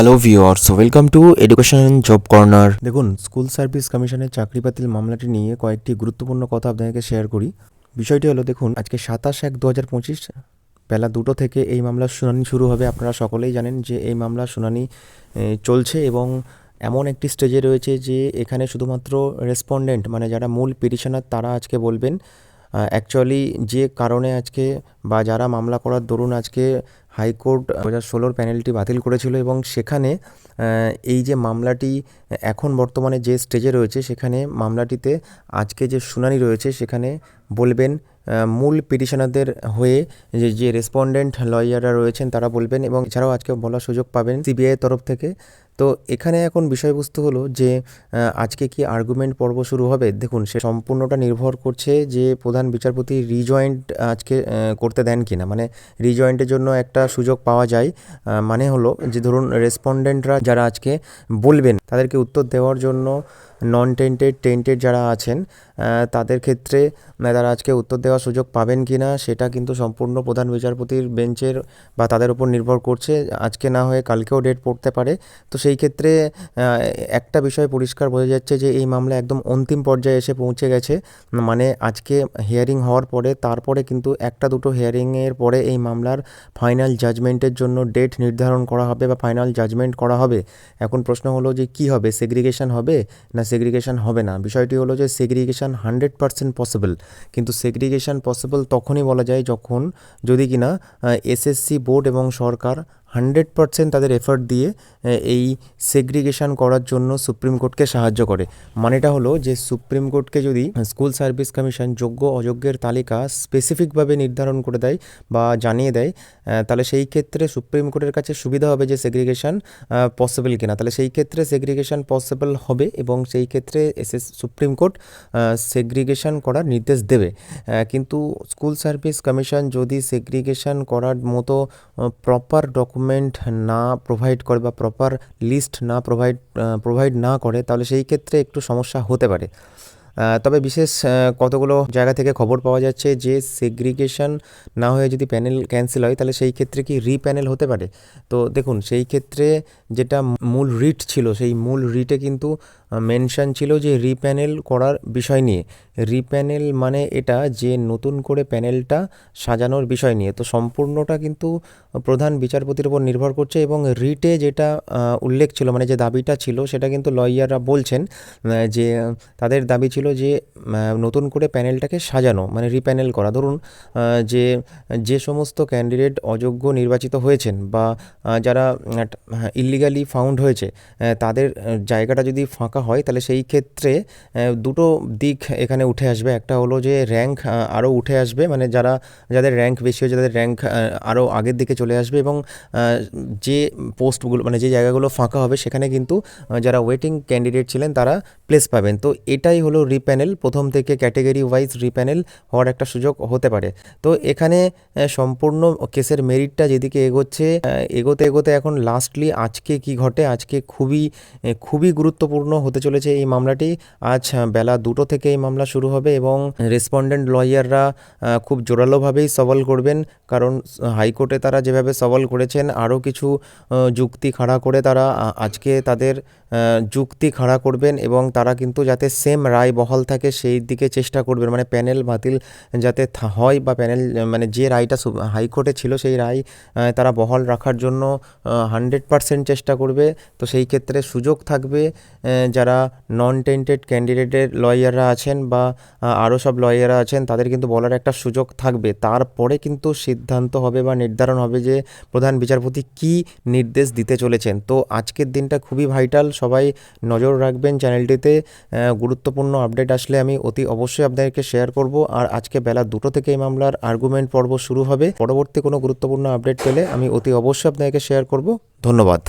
Hello viewers welcome to education job corner দেখুন school service কমিশনের চাকরি বাতিল মামলাটি নিয়ে কয়েকটি গুরুত্বপূর্ণ কথা আপনাদেরকে শেয়ার করি। বিষয়টি হলো, দেখুন, আজকে সাতাশ এক দু হাজার পঁচিশ, বেলা দুটো থেকে এই মামলার শুনানি শুরু হবে। আপনারা সকলেই জানেন যে এই মামলার শুনানি চলছে এবং এমন একটি স্টেজে রয়েছে যে এখানে শুধুমাত্র রেসপন্ডেন্ট মানে যারা মূল পিটিশনার তারা আজকে বলবেন। অ্যাকচুয়ালি যে কারণে আজকে বা যারা মামলা করার দরুন আজকে হাইকোর্ট দু হাজার ষোলোর প্যানেলটি বাতিল করেছিল এবং সেখানে এই যে মামলাটি এখন বর্তমানে যে স্টেজে রয়েছে, সেখানে মামলাটিতে আজকে যে শুনানি রয়েছে, সেখানে বলবেন মূল পিটিশনারদের হয়ে যে যে রেসপন্ডেন্ট লয়াররা রয়েছেন, তারা বলবেন এবং এছাড়াও আজকে বলার সুযোগ পাবেন সিবিআই তরফ থেকে তো এখানে এখন বিষয়বস্তু হলো যে আজকে কি আর্গুমেন্ট পর্ব শুরু হবে? দেখুন, সে সম্পূর্ণটা নির্ভর করছে যে প্রধান বিচারপতি রিজয়েন্ট আজকে করতে দেন কি না মানে রিজয়েন্টের জন্য একটা সুযোগ পাওয়া যায় মানে হলো যে ধরুন রেসপন্ডেন্টরা যারা আজকে বলবেন, তাদেরকে উত্তর দেওয়ার জন্য নন টেন্টেড টেন্টেড যারা আছেন তাদের ক্ষেত্রে তারা আজকে উত্তর দেওয়ার সুযোগ পাবেন কি না সেটা কিন্তু সম্পূর্ণ প্রধান বিচারপতির বেঞ্চের বা তাদের উপর নির্ভর করছে। আজকে না হয়ে কালকেও ডেট পড়তে পারে। তো সেই ক্ষেত্রে একটা বিষয় পরিষ্কার বোঝা যাচ্ছে যে এই মামলা একদম অন্তিম পর্যায়ে এসে পৌঁছে গেছে। মানে আজকে হিয়ারিং হওয়ার পরে, তারপরে কিন্তু একটা দুটো হিয়ারিংয়ের পরে এই মামলার ফাইনাল জাজমেন্টের জন্য ডেট নির্ধারণ করা হবে বা ফাইনাল জাজমেন্ট করা হবে। এখন প্রশ্ন হলো যে কি হবে? সেগ্রিগেশন হবে না সেগ্রিগেশন হবে না? বিষয়টি হলো যে সেগ্রিগেশন হান্ড্রেড পার্সেন্ট পসিবল কিন্তু সেগ্রিগেশন পসিবল তখনই বলা যায় যখন যদি কিনা এসএসসি বোর্ড এবং সরকার হান্ড্রেড পার্সেন্ট তাদের এফার্ট দিয়ে এই সেগ্রিগেশন করার জন্য সুপ্রিম কোর্টকে সাহায্য করে। মানেটা হলো যে সুপ্রিম কোর্টকে যদি স্কুল সার্ভিস কমিশন যোগ্য, অযোগ্যের তালিকা স্পেসিফিকভাবে নির্ধারণ করে দেয় বা জানিয়ে দেয় তাহলে সেই ক্ষেত্রে সুপ্রিম কোর্টের কাছে সুবিধা হবে যে সেগ্রিগেশন পসিবল কিনা। তাহলে সেই ক্ষেত্রে সেগ্রিগেশন পসিবল হবে এবং সেই ক্ষেত্রে এসএস সুপ্রিম কোর্ট সেগ্রিগেশন করার নির্দেশ দেবে। কিন্তু স্কুল সার্ভিস কমিশন যদি সেগ্রিগেশন করার মতো প্রপার ডকুমেন্ট না প্রোভাইড করে বা প্রপার লিস্ট না প্রোভাইড প্রোভাইড না করে, তাহলে সেই ক্ষেত্রে একটু সমস্যা হতে পারে। তবে বিশেষ কতগুলো জায়গা থেকে খবর পাওয়া যাচ্ছে যে সেগ্রিগেশন না হয়ে যদি প্যানেল ক্যান্সেল হয়, তাহলে সেই ক্ষেত্রে কি রিপ্যানেল হতে পারে? তো দেখুন, সেই ক্ষেত্রে যেটা মূল রিট ছিল, সেই মূল রিটে কিন্তু মেনশন ছিল যে রিপ্যানেল করার বিষয় নিয়ে। রিপ্যানেল মানে এটা যে নতুন করে প্যানেলটা সাজানোর বিষয় নিয়ে। তো সম্পূর্ণটা কিন্তু প্রধান বিচারপতির উপর নির্ভর করছে এবং রিটে যেটা উল্লেখ ছিল মানে যে দাবিটা ছিল, সেটা কিন্তু লয়াররা বলছেন যে, তাদের দাবি ছিল যে নতুন করে প্যানেলটাকে সাজানো মানে রিপ্যানেল করা। ধরুন যে যে সমস্ত ক্যান্ডিডেট অযোগ্য নির্বাচিত হয়েছেন বা যারা ইলিগালি ফাউন্ড হয়েছে তাদের জায়গাটা যদি ফাঁকা হয়, তাহলে সেই ক্ষেত্রে দুটো দিক এখানে উঠে আসবে। একটা হলো যে র্যাঙ্ক আরও উঠে আসবে মানে যারা, যাদের র্যাঙ্ক বেশি হয়েছে, তাদের র্যাঙ্ক আরও আগের দিকে চলে আসবে এবং যে পোস্টগুলো মানে যে জায়গাগুলো ফাঁকা হবে, সেখানে কিন্তু যারা ওয়েটিং ক্যান্ডিডেট ছিলেন, তারা প্লেস পাবেন। তো এটাই হলো রিপ্যানেল প্রথম থেকে ক্যাটেগরি ওয়াইজ রিপ্যানেল হওয়ার একটা সুযোগ হতে পারে। তো এখানে সম্পূর্ণ কেসের মেরিটটা যেদিকে এগোচ্ছে এগোতে এগোতে এখন লাস্টলি আজকে কি ঘটে, আজকে খুবই খুবই গুরুত্বপূর্ণ হতে চলেছে এই মামলাটি। আজ বেলা দুটো থেকে এই মামলা শুরু হবে এবং রেসপন্ডেন্ট লয়াররা খুব জোরালোভাবেই সওয়াল করবেন। কারণ হাইকোর্টে তারা যেভাবে সওয়াল করেছেন, আরও কিছু যুক্তি খাড়া করে তারা আজকে তাদের যুক্তি খাড়া করবেন এবং তারা কিন্তু যাতে সেম রায় বহাল থাকে সেই দিকে চেষ্টা করবেন। মানে প্যানেল বাতিল যাতে হয় বা প্যানেল মানে যে রায়টা হাইকোর্টে ছিল সেই রায় তারা বহাল রাখার জন্য হান্ড্রেড পার্সেন্ট চেষ্টা করবে। তো সেই ক্ষেত্রে সুযোগ থাকবে যারা নন টেন্টেড ক্যান্ডিডেটের লয়াররা আছেন বা আরও সব লয়াররা আছেন, তাদের কিন্তু বলার একটা সুযোগ থাকবে। তারপরে কিন্তু সিদ্ধান্ত হবে বা নির্ধারণ হবে যে প্রধান বিচারপতি কি নির্দেশ দিতে চলেছেন। তো আজকের দিনটা খুবই ভাইটাল সবাই নজর রাখবেন চ্যানেলটিতে। গুরুত্বপূর্ণ আপডেট আসলে আমি অতি অবশ্যই আপনাদেরকে শেয়ার করব। আর আজকে বেলা দুটো থেকে এই মামলার আর্গুমেন্ট পর্ব শুরু হবে। পরবর্তী কোনো গুরুত্বপূর্ণ আপডেট পেলে আমি অতি অবশ্যই আপনাদেরকে শেয়ার করব। ধন্যবাদ।